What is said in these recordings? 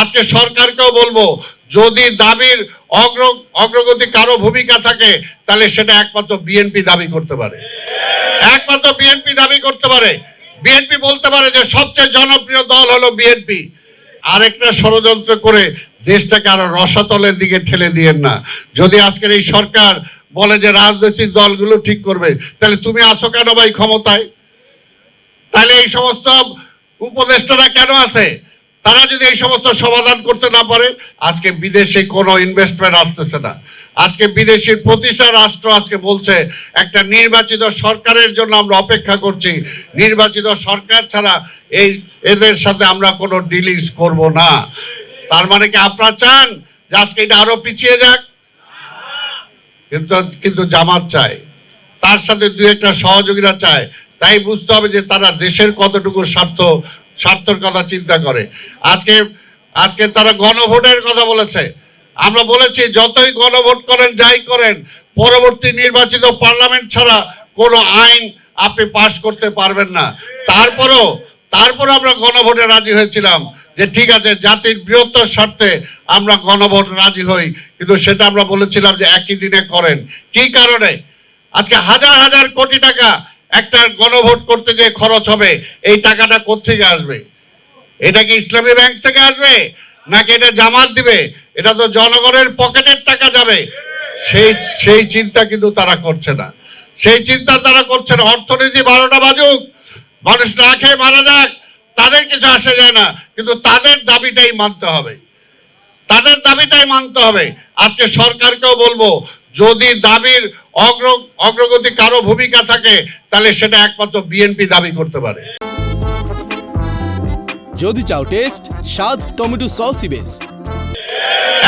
আজকে সরকারকেও বলব, যদি দাবির অগ্র, অগ্রগতি কারও ভূমিকা থাকে, তাহলে সেটা একমাত্র বিএনপি দাবি করতে পারে। একমাত্র বিএনপি দাবি করতে পারে। বিএনপি বলতে পারে যে সবচেয়ে জনপ্রিয় দল হলো বিএনপি আরেকটা ষড়যন্ত্র করে দেশটাকে আরও রসাতলের দিকে ঠেলে দিয়েন না। যদি আজকের এই সরকার বলে যে রাজনৈতিক দলগুলো ঠিক করবে, তাহলে তুমি আসো কেন ভাই ক্ষমতায়? তাহলে এই সমস্ত উপদেষ্টারা কেন আছে? তারা যদি এই সমস্ত সমাধান করতে না পারে, আজকে বিদেশে কোনো ইনভেস্টমেন্ট আসতেছে না। আজকে বিদেশি প্রতিষ্ঠা রাষ্ট্র আজকে বলছে, একটা নির্বাচিত সরকারের জন্য আমরা অপেক্ষা করছি। নির্বাচিত সরকার ছাড়া এই এদের সাথে আমরা কোনো ডিলিংস করব না। তার মানে কি আপনারা চান যে আজকে এটা আরও পিছিয়ে যাক? কিন্তু কিন্তু জামাত চায়। তার সাথে দু একটা সহযোগিতা চায়। তাই বুঝতে হবে যে তারা দেশের কতটুকু স্বার্থ স্বার্থের কথা চিন্তা করে। আজকে আজকে তারা গণভোটের কথা বলেছে। আমরা বলেছি, যতই গণভোট করেন, যাই করেন, পরবর্তী নির্বাচিত পার্লামেন্ট ছাড়া কোনো আইন আপনি পাশ করতে পারবেন না। তারপরও তারপর আমরা গণভোটে রাজি হয়েছিলাম যে ঠিক আছে, জাতির বৃহত্তর স্বার্থে আমরা গণভোট রাজি হই। কিন্তু সেটা আমরা বলেছিলাম যে একই দিনে করেন। কি কারণে? আজকে হাজার হাজার কোটি টাকা একটা গণভোট করতে যে খরচ হবে, এই টাকাটা কোথেকে আসবে? এটা কি ইসলামী ব্যাংক থেকে আসবে? নাকি এটা জামাত দিবে? এটা তো জনগণের পকেটের টাকা যাবে। সেই সেই চিন্তা কিন্তু তারা করছে না। সেই চিন্তা তারা করছে না। অর্থনীতি বারোটা বাজুক, মানুষ না খেয়ে মারা যাক, তাদের কিছু আসে যায় না। কিন্তু তাদের দাবিটাই মানতে হবে। তাদের দাবিটাই মানতে হবে। আজকে সরকারকেও বলব যদি দাবির অগ্র অগ্রগতি কারও ভূমিকা থাকে তাহলে সেটা একমাত্র বিএনপি দাবি করতে পারে। যদি চাও টেস্ট স্বাদ টমেটো সসই বেস্ট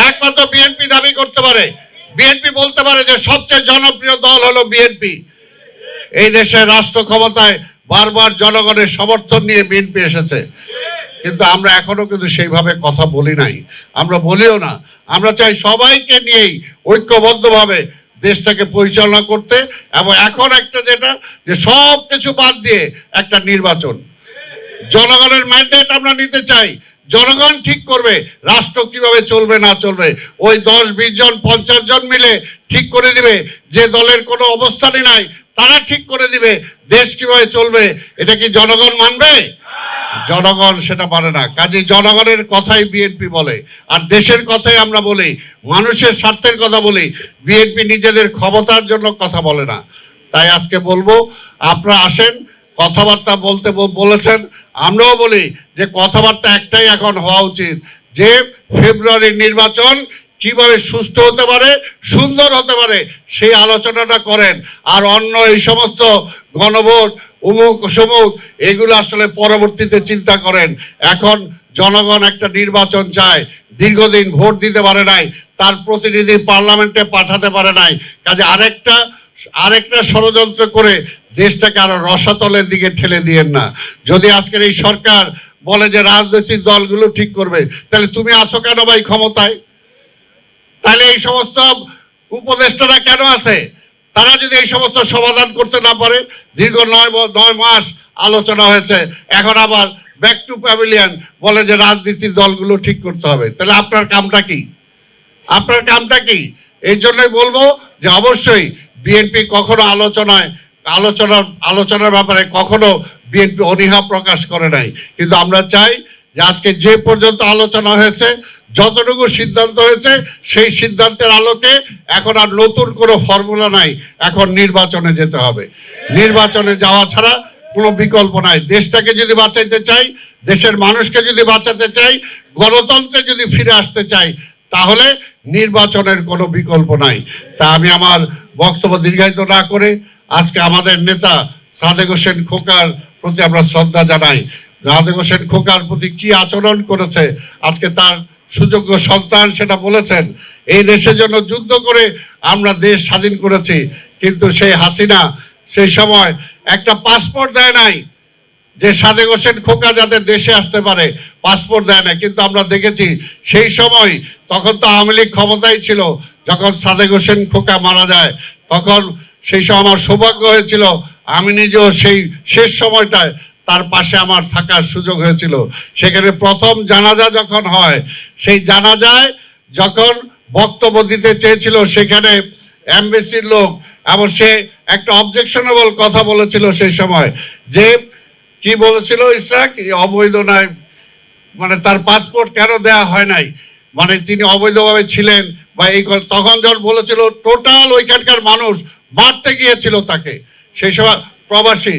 একমাত্র বিএনপি দাবি করতে পারে। বিএনপি বলতে পারে যে সবচেয়ে জনপ্রিয় দল হলো বিএনপি। এই দেশের রাষ্ট্র ক্ষমতায় বারবার জনগণের সমর্থন নিয়ে বিএনপি এসেছে। কিন্তু আমরা এখনও কিন্তু সেইভাবে কথা বলি নাই। আমরা বলিও না। আমরা চাই সবাইকে নিয়েই ঐক্যবদ্ধভাবে দেশটাকে পরিচালনা করতে এবং এখন একটা যেটা, যে সব কিছু বাদ দিয়ে একটা নির্বাচন। জনগণের ম্যান্ডেট আমরা নিতে চাই। জনগণ ঠিক করবে, রাষ্ট্র কীভাবে চলবে, না চলবে। ওই দশ, বিশ জন, পঞ্চাশ জন মিলে ঠিক করে দিবে। যে দলের কোনো অবস্থানই নাই, তারা ঠিক করে দিবে। দেশ কীভাবে চলবে, এটা কি জনগণ মানবে? জনগণ সেটা মানে না। কাজে জনগণের কথাই বিএনপি বলে। আর দেশের কথাই আমরা বলি, মানুষের স্বার্থের কথা বলি, বিএনপি নিজেদের ক্ষমতার জন্য কথা বলে না। তাই আজকে বলব, আপনারা আসেন, কথাবার্তা বলতে বলেছেন। আমরাও বলি যে কথাবার্তা একটাই এখন হওয়া উচিত, যে ফেব্রুয়ারির নির্বাচন কীভাবে সুষ্ঠু হতে পারে, সুন্দর হতে পারে, সেই আলোচনাটা করেন। আর অন্য এই সমস্ত গণভোট উমুক, সমুক, এগুলো আসলে পরবর্তীতে চিন্তা করেন। এখন জনগণ একটা নির্বাচন চায়, দীর্ঘদিন ভোট দিতে পারে নাই, তার প্রতিনিধি পার্লামেন্টে পাঠাতে পারে নাই। কাজে আরেকটা আরেকটা ষড়যন্ত্র করে দেশটাকে আরও রসাতলের দিকে ঠেলে দিয়েন না। যদি আজকের এই সরকার বলে যে রাজনৈতিক দলগুলো ঠিক করবে, তাহলে তুমি আসো কেন ভাই ক্ষমতায়? তাহলে এই সমস্ত উপদেষ্টারা কেন আছে? তারা যদি এই সমস্ত সমাধান করতে না পারে, দীর্ঘ নয় নয় মাস আলোচনা হয়েছে। এখন আবার ব্যাক টু প্যাভিলিয়ন বলে যে রাজনীতির দলগুলো ঠিক করতে হবে। তাহলে আপনার কামটা কি? আপনার কামটা কি? এই জন্যই বলব যে অবশ্যই বিএনপি কখনো আলোচনায়, আলোচনার আলোচনার ব্যাপারে কখনো বিএনপি অনীহা প্রকাশ করে নাই। কিন্তু আমরা চাই যে আজকে যে পর্যন্ত আলোচনা হয়েছে যতটুকু সিদ্ধান্ত হয়েছে, সেই সিদ্ধান্তের আলোকে এখন আর নতুন কোনো ফর্মুলা নাই। এখন নির্বাচনে যেতে হবে। নির্বাচনে যাওয়া ছাড়া কোনো বিকল্প নাই। দেশটাকে যদি বাঁচাইতে চাই, দেশের মানুষকে যদি বাঁচাতে চাই, গণতন্ত্রে যদি ফিরে আসতে চাই, তাহলে নির্বাচনের কোনো বিকল্প নাই। তা আমি আমার বক্তব্য দীর্ঘায়িত না করে আজকে আমাদের নেতা সাদেক হোসেন খোকার প্রতি আমরা শ্রদ্ধা জানাই। সাদেক হোসেন খোকার প্রতি কি আচরণ করেছে, আজকে তার সুযোগ্য সন্তান সেটা বলেছেন, এই দেশের জন্য যুদ্ধ করে আমরা দেশ স্বাধীন করেছি। কিন্তু সেই হাসিনা সেই সময় একটা পাসপোর্ট দেয় নাই, যে সাদেক হোসেন খোকা যাতে দেশে আসতে পারে, পাসপোর্ট দেয় না কিন্তু আমরা দেখেছি সেই সময় তখন তো আওয়ামী লীগ ক্ষমতায় ছিল, যখন সাদেক হোসেন খোকা মারা যায়, তখন সেই সময় আমার সৌভাগ্য হয়েছিল, আমি নিজেও সেই শেষ সময়টায় তার পাশে আমার থাকার সুযোগ হয়েছিল। সেখানে প্রথম জানাজা যখন হয়, সেই জানাজায় যখন বক্তব্য দিতে চেয়েছিল, সেখানে এমবেসির লোক এবং সে একটা অবজেকশনেবল কথা বলেছিল সেই সময় যে, কি বলেছিল ইসরাক অবৈধ নয়। মানে তার পাসপোর্ট কেন দেয়া হয় নাই? মানে তিনি অবৈধভাবে ছিলেন বা এই তখন যখন বলেছিল টোটাল ওইখানকার মানুষ মারতে গিয়েছিল তাকে। সেই সময় প্রবাসী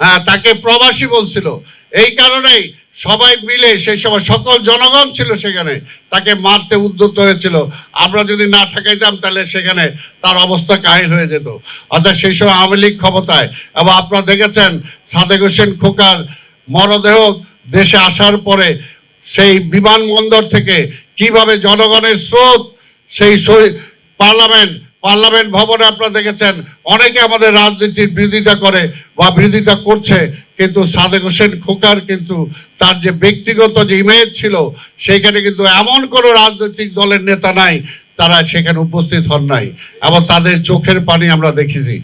হ্যাঁ তাকে প্রবাসী বলছিল। এই কারণেই সবাই মিলে সেই সময় সকল জনগণ ছিল সেখানে, তাকে মারতে উদ্যত হয়েছিল। আমরা যদি না ঠেকাইতাম, তাহলে সেখানে তার অবস্থা কাহিল হয়ে যেত। অর্থাৎ সেই সময় আওয়ামী লীগ ক্ষমতায়। এবং আপনারা দেখেছেন, সাদেক হোসেন খোকার মরদেহ দেশে আসার পরে সেই বিমানবন্দর থেকে কীভাবে জনগণের স্রোত, সেই সই- পার্লামেন্ট পার্লামেন্ট ভবনে আপনারা দেখেছেন, অনেকে আমাদের রাজনীতির বিরোধিতা করে বা বিরোধিতা করছে, কিন্তু সাদেক হোসেন খোকার কিন্তু তার যে ব্যক্তিগত যে ইমেজ ছিল, সেখানে কিন্তু এমন কোনো রাজনৈতিক দলের নেতা নাই, তারা সেখানে উপস্থিত হন নাই, এবং তাদের চোখের পানি আমরা দেখেছি।